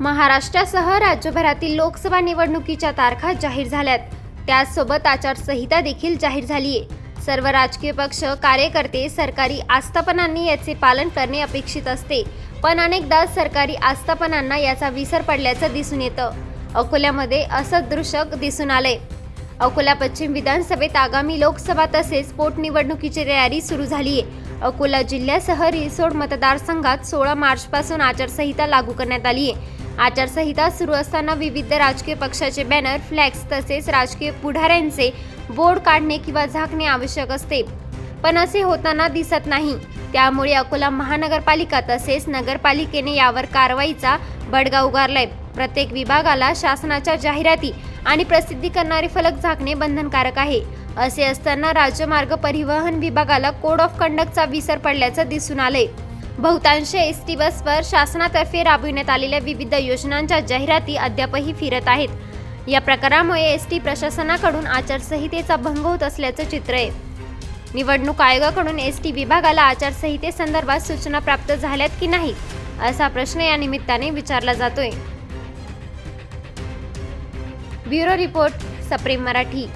महाराष्ट्रासह राज्यभरातील लोकसभा निवडणुकीच्या तारखा जाहीर झाल्यात. त्याचसोबत आचारसंहिता देखील जाहीर झाली आहे सर्व राजकीय पक्ष कार्यकर्ते सरकारी आस्थापनांनी याचे पालन करणे अपेक्षित असते. पण अनेकदा सरकारी आस्थापनांना याचा विसर पडल्याचं दिसून येतं. अकोल्यामध्ये असं दृश्य दिसून आलंय. अकोला पश्चिम विधानसभेत आगामी लोकसभा तसेच पोटनिवडणुकीची तयारी सुरू झाली आहे अकोला जिल्ह्यासह रिसोड मतदारसंघात सोळा मार्चपासून आचारसंहिता लागू करण्यात आली आहे आचारसंहिता सुरू असताना विविध राजकीय पक्षाचे बॅनर फ्लॅक्स तसेच राजकीय पुढाऱ्यांचे बोर्ड काढणे किंवा झाकणे आवश्यक असते. पण असे होताना दिसत नाही. त्यामुळे अकोला महानगरपालिका तसेच नगरपालिकेने यावर कारवाईचा बडगा उगारलाय. प्रत्येक विभागाला शासनाच्या जाहिराती आणि प्रसिद्धी करणारे फलक झाकणे बंधनकारक आहे. असे असताना राज्यमार्ग परिवहन विभागाला कोड ऑफ कंडक्टचा विसर पडल्याचं दिसून आलंय. बहुतांश एस टी बसवर शासनातर्फे राबविण्यात आलेल्या विविध योजनांच्या जाहिराती अद्यापही फिरत आहेत. या प्रकारामुळे एस टी प्रशासनाकडून आचारसंहितेचा भंग होत असल्याचं चित्र आहे. निवडणूक आयोगाकडून एस टी विभागाला आचारसंहितेसंदर्भात सूचना प्राप्त झाल्यात की नाही असा प्रश्न या निमित्ताने विचारला जातोय. ब्युरो रिपोर्ट सप्रेम मराठी.